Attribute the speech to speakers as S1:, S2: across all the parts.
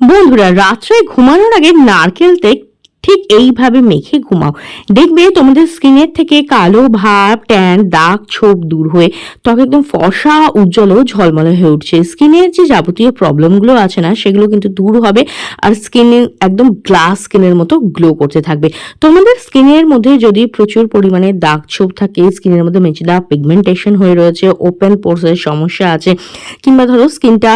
S1: বন্ধুরা রাত্রে ঘুমানোর আগে নারকেল তেল ঠিক এইভাবে মেখে ঘুমাও। দেখবে তোমাদের স্কিনের থেকে কালো ভাব ট্যান দাগ, ছোপ দূর হয়ে ত্বক একদম ফসা উজ্জ্বল ও ঝলমলে হয়ে উঠছে। স্কিনের যে যাবতীয় প্রবলেমগুলো আছে না, সেগুলো কিন্তু দূর হবে আর স্কিন একদম গ্লাস স্কিনের মতো গ্লো করতে থাকবে। তোমাদের স্কিনের মধ্যে যদি প্রচুর পরিমাণে দাগ, ছোপ থাকে স্কিনের মধ্যে মেচেদা পিগমেন্টেশন হয়ে রয়েছে ওপেন পোর্সের সমস্যা আছে, কিংবা ধরো স্কিনটা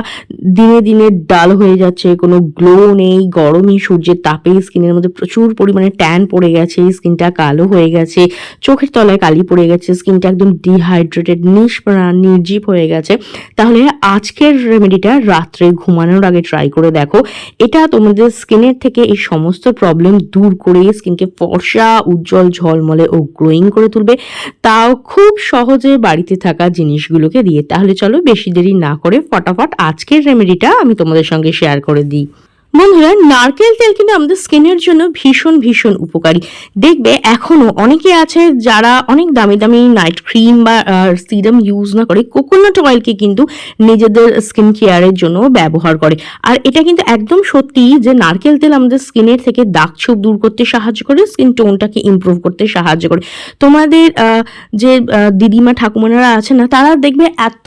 S1: দিনে দিনে ডাল হয়ে যাচ্ছে, কোনো গ্লো নেই, গরমই সূর্যের তাপে স্কিনের মধ্যে প্রচুর পরিমাণে ট্যান পড়ে গেছে, স্কিনটা কালো হয়ে গেছে, চোখের তলায় কালি পড়ে গেছে, স্কিনটা একদম ডিহাইড্রেটেড নিষ্প্রাণ, নির্জীব হয়ে গেছে। তাহলে আজকের রেমেডিটা রাত্রে ঘুমানোর আগে ট্রাই করে দেখো। এটা তোমাদের স্কিনের থেকে এই সমস্ত প্রবলেম দূর করে স্কিনকে ফর্সা, উজ্জ্বল, ঝলমলে ও গ্লোয়িং করে তুলবে। তাও খুব সহজে বাড়িতে থাকা জিনিসগুলোকে দিয়ে। তাহলে চলো বেশি দেরি না করে ফটাফট আজকের রেমেডিটা আমি তোমাদের সঙ্গে শেয়ার করে দিই। বন্ধুরা, নারকেল তেল কিন্তু আমাদের স্কিনের জন্য ভীষণ ভীষণ উপকারী। দেখবে এখনও অনেকে আছে যারা অনেক দামি দামি নাইট ক্রিম বা সিরাম ইউজ না করে কোকোনাট অয়েলকে কিন্তু নিজেদের স্কিন কেয়ারের জন্য ব্যবহার করে। আর এটা কিন্তু একদম সত্যি যে নারকেল তেল আমাদের স্কিনের থেকে দাগ ছোপ দূর করতে সাহায্য করে স্কিন টোনটাকে ইমপ্রুভ করতে সাহায্য করে। তোমাদের যে দিদিমা ঠাকুমারা আছে না, তারা দেখবে এত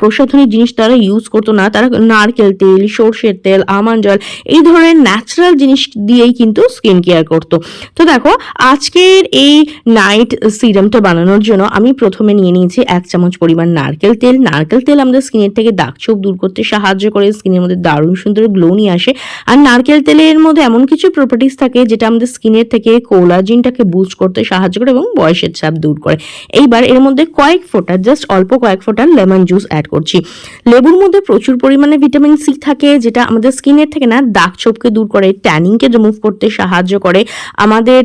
S1: প্রসাধনী জিনিস তারা ইউজ করতো না। তারা নারকেল তেল, সর্ষের তেল আমন্ড অয়েল এই ধরনের ন্যাচারাল জিনিস দিয়েই কিন্তু স্কিন কেয়ার করতো। তো দেখো, আজকের এই নাইট সিরামটা বানানোর জন্য আমি প্রথমে নিয়ে নিয়েছি এক চামচ পরিমাণ নারকেল তেল। নারকেল তেল আমাদের স্কিনের থেকে দাগ ছোপ দূর করতে সাহায্য করে স্কিনের মধ্যে দারুণ সুন্দর গ্লো নিয়ে আসে। আর নারকেল তেলের মধ্যে এমন কিছু প্রপার্টিস থাকে যেটা আমাদের স্কিনের থেকে কোলাজিনটাকে বুস্ট করতে সাহায্য করে এবং বয়সের চাপ দূর করে। এইবার এর মধ্যে কয়েক ফোঁটা জাস্ট অল্প কয়েক ফোঁটা লেমন জুস অ্যাড করছি। লেবুর মধ্যে প্রচুর পরিমাণে ভিটামিন সি থাকে, যেটা আমাদের স্কিনের থেকে না দাগ ছোপকে দূর করে, ট্যানিংকে রিমুভ করতে সাহায্য করে। আমাদের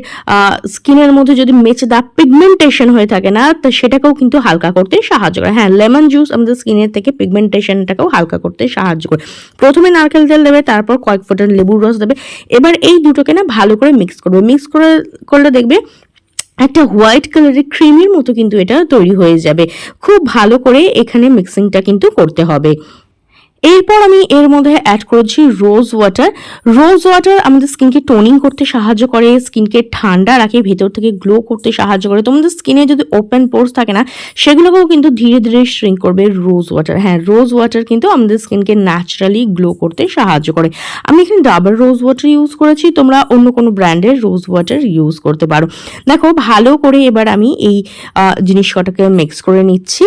S1: স্কিনের মধ্যে যদি মেচে দাগ পিগমেন্টেশন হয়ে থাকে না, তা সেটাকেও কিন্তু হালকা করতে সাহায্য করে। হ্যাঁ লেমন জুস আমাদের স্কিনের থেকে পিগমেন্টেশনটাকেও হালকা করতে সাহায্য করে। প্রথমে নারকেল তেল দেবে, তারপর কয়েক ফোঁটা লেবুর রস দেবে। এবার এই দুটোকে না ভালো করে মিক্স করবে। মিক্স করে, করলে দেখবে একটা হোয়াইট কালারের ক্রিমের মতো কিন্তু এটা তৈরি হয়ে যাবে। খুব ভালো করে এখানে মিক্সিংটা কিন্তু করতে হবে। এরপর আমি এর মধ্যে অ্যাড করেছি রোজ ওয়াটার রোজ ওয়াটার আমাদের স্কিনকে টোনিং করতে সাহায্য করে স্কিনকে ঠান্ডা রাখে, ভেতর থেকে গ্লো করতে সাহায্য করে। তোমাদের স্কিনে যদি ওপেন পোর্স থাকে না, সেগুলোকেও কিন্তু ধীরে ধীরে শ্রিঙ্ক করবে রোজ ওয়াটার হ্যাঁ রোজ ওয়াটার কিন্তু আমাদের স্কিনকে ন্যাচারালি গ্লো করতে সাহায্য করে। আমি এখানে ডাবল রোজ ওয়াটার ইউজ করেছি, তোমরা অন্য কোনো ব্র্যান্ডের রোজ ওয়াটার ইউজ করতে পারো। দেখো, ভালো করে এবার আমি এই জিনিস কটাকে মিক্স করে নিচ্ছি।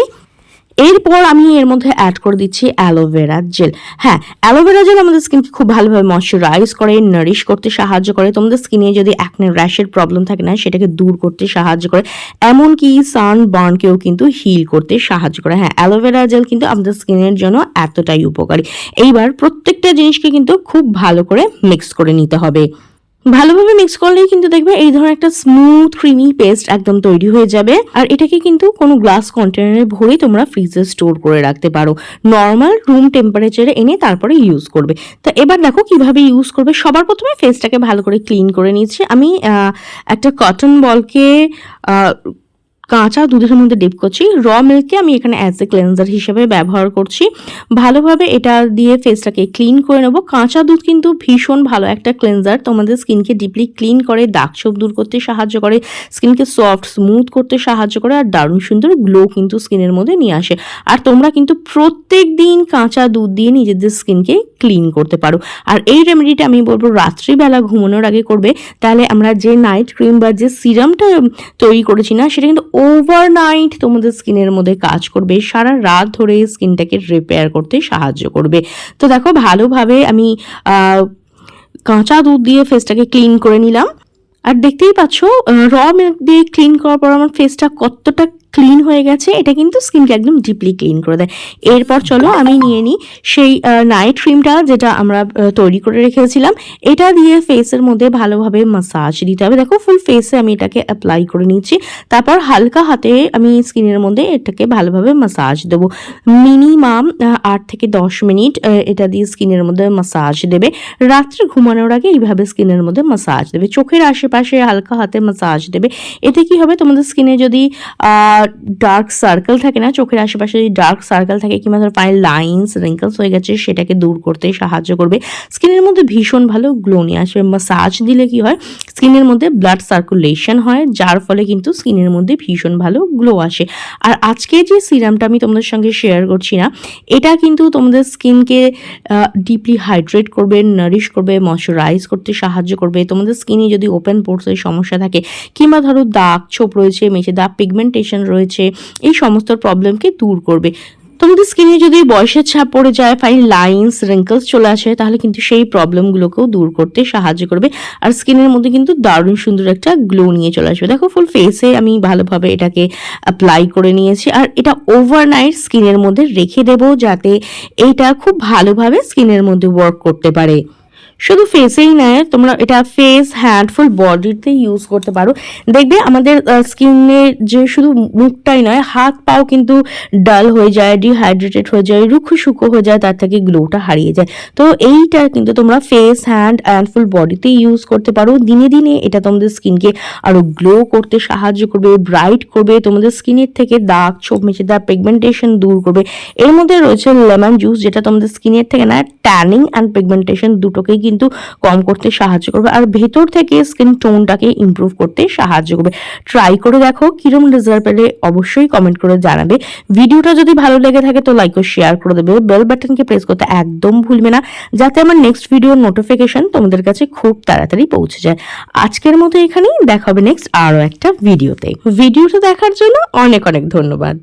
S1: এরপর আমি এর মধ্যে অ্যাড করে দিচ্ছি অ্যালোভেরা জেল হ্যাঁ অ্যালোভেরা জেল আমাদের স্কিনকে খুব ভালোভাবে ময়শ্চারাইজ করে নারিশ করতে সাহায্য করে। তোমাদের স্কিনে যদি একনে র্যাশের প্রবলেম থাকে না, সেটাকে দূর করতে সাহায্য করে। এমনকি সান বার্নকেও কিন্তু হিল করতে সাহায্য করে। হ্যাঁ অ্যালোভেরা জেল কিন্তু আমাদের স্কিনের জন্য এতটাই উপকারী। এইবার প্রত্যেকটা জিনিসকে কিন্তু খুব ভালো করে মিক্স করে নিতে হবে। ভালোভাবে মিক্স করলেই কিন্তু দেখবে এই ধরনের একটা স্মুথ ক্রিমি পেস্ট একদম তৈরি হয়ে যাবে। আর এটাকে কিন্তু কোনো গ্লাস কন্টেনারে ভরে তোমরা ফ্রিজে স্টোর করে রাখতে পারো। নর্মাল রুম টেম্পারেচারে এনে তারপরে ইউজ করবে। তো এবার দেখো কীভাবে ইউজ করবে। সবার প্রথমে ফেসটাকে ভালো করে ক্লিন করে নিচ্ছি। আমি একটা কটন বলকে কাঁচা দুধের মধ্যে ডিপ করছি। র মিল্ককে আমি এখানে অ্যাজ এ ক্লেন্সার হিসেবে ব্যবহার করছি। ভালোভাবে এটা দিয়ে ফেসটাকে ক্লিন করে নেব। কাঁচা দুধ কিন্তু ভীষণ ভালো একটা ক্লেন্সার তোমাদের স্কিনকে ডিপলি ক্লিন করে, দাগ ছোপ দূর করতে সাহায্য করে স্কিনকে সফট স্মুথ করতে সাহায্য করে আর দারুণ সুন্দর গ্লো কিন্তু স্কিনের মধ্যে নিয়ে আসে। আর তোমরা কিন্তু প্রত্যেক দিন কাঁচা দুধ দিয়ে নিজেদের স্কিনকে ক্লিন করতে পারো। আর এই রেমেডিটা আমি বলব রাত্রিবেলা ঘুমানোর আগে করবে। তাহলে আমরা যে নাইট ক্রিম বা যে সিরামটা তৈরি করেছি না, সেটা কিন্তু ওভারনাইট তোমাদের স্কিনের মধ্যে কাজ করবে, সারা রাত ধরে স্কিনটাকে রিপেয়ার করতে সাহায্য করবে। তো দেখো, ভালোভাবে আমি কাঁচা দুধ দিয়ে ফেসটাকে ক্লিন করে নিলাম। আর দেখতেই পাচ্ছ র মিল্ক দিয়ে ক্লিন করার পর আমার ফেসটা কতটা ক্লিন হয়ে গেছে, এটা কিন্তু স্কিনকে একদম ডিপলি ক্লিন করে দেয়। এরপর চলো আমি নিয়ে নিই সেই নাইট ক্রিমটা যেটা আমরা তৈরি করে রেখেছিলাম। এটা দিয়ে ফেসের মধ্যে ভালোভাবে মাসাজ দিতে হবে। দেখো ফুল ফেসে আমি এটাকে অ্যাপ্লাই করে নিচ্ছি। তারপর হালকা হাতে আমি স্কিনের মধ্যে এটাকে ভালোভাবে মাসাজ দেবো। মিনিমাম আট থেকে দশ মিনিট এটা দিয়ে স্কিনের মধ্যে মাসাজ দেবে। রাত্রে ঘুমানোর আগে এইভাবে স্কিনের মধ্যে মাসাজ দেবে। চোখের আশেপাশে হালকা হাতে মাসাজ দেবে। এতে কি হবে? তোমাদের স্কিনে যদি ডার্ক সার্কেল থাকে না, চোখের আশেপাশে যে ডার্ক সার্কেল থাকে কিংবা ধর পায়ের লাইন্স রিঙ্কলস হয়ে গেছে, সেটাকে দূর করতে সাহায্য করবে। স্কিনের মধ্যে ভীষণ ভালো গ্লো নিয়ে আসবে মাসাজ দিলে কি হয় স্কিনের মধ্যে ব্লাড সার্কুলেশন হয়, যার ফলে কিন্তু স্কিনের মধ্যে ভীষণ ভালো গ্লো আসে। আর আজকে যে সিরামটা আমি তোমাদের সঙ্গে শেয়ার করছি না, এটা কিন্তু তোমাদের স্কিনকে ডিপলি হাইড্রেট করবে নারিশ করবে ময়শ্চারাইজ করতে সাহায্য করবে। তোমাদের স্কিনে যদি ওপেন পোর্সের সমস্যা থাকে, কিংবা ধরো দাগ ছোপ রয়েছে মেঝে দাগ পিগমেন্টেশন রয়েছে, এই সমস্ত প্রবলেমকে দূর করবে। তোমাদের স্কিনে যদি বয়সের ছাপ পড়ে যায় ফাইন লাইন্স রিঙ্কলস চলে আসে, তাহলে কিন্তু সেই প্রবলেমগুলোকেও দূর করতে সাহায্য করবে। আর স্কিনের মধ্যে কিন্তু দারুণ সুন্দর একটা গ্লো নিয়ে চলে আসবে। দেখো ফুল ফেসে আমি ভালোভাবে এটাকে অ্যাপ্লাই করে নিয়েছি। আর এটা ওভারনাইট স্কিনের মধ্যে রেখে দেব যাতে এইটা খুব ভালোভাবে স্কিনের মধ্যে ওয়ার্ক করতে পারে। শুধু ফেসেই নয় তোমরা এটা ফেস হ্যান্ড ফুল বডিতে ইউজ করতে পারো। দেখবে আমাদের স্কিনে যে শুধু মুখটাই নয়, হাত পাও কিন্তু ডাল হয়ে যায় ডিহাইড্রেটেড হয়ে যায় রুখো শুকো হয়ে যায়, তার থেকে গ্লোটা হারিয়ে যায়। তো এইটা কিন্তু তোমরা ফেস হ্যান্ড অ্যান্ড ফুল বডিতে ইউজ করতে পারো। দিনে দিনে এটা তোমাদের স্কিনকে আরও গ্লো করতে সাহায্য করবে ব্রাইট করবে, তোমাদের স্কিনের থেকে দাগ ছোপ মেচে দাগ পিগমেন্টেশন দূর করবে। এর মধ্যে রয়েছে লেমন জুস যেটা তোমাদের স্কিনের থেকে না ট্যানিং অ্যান্ড পিগমেন্টেশন দুটোকেই কিন্তু কম করতে সাহায্য করবে আর ভেতর থেকে স্কিন টোনটাকে ইমপ্রুভ করতে সাহায্য করবে। ট্রাই করে দেখো কিরম রেজাল্ট পেলে অবশ্যই কমেন্ট করে জানাবে। ভিডিওটা যদি ভালো লেগে থাকে তো লাইক ও শেয়ার করে দেবে। বেল বাটনকে প্রেস করতে একদম ভুলবে না, যাতে আমার নেক্সট ভিডিওর নোটিফিকেশন তোমাদের কাছে খুব তাড়াতাড়ি পৌঁছে যায়। আজকের মতো এখানেই দেখা হবে নেক্সট আরও একটা ভিডিওতে ভিডিওটা দেখার জন্য অনেক অনেক ধন্যবাদ।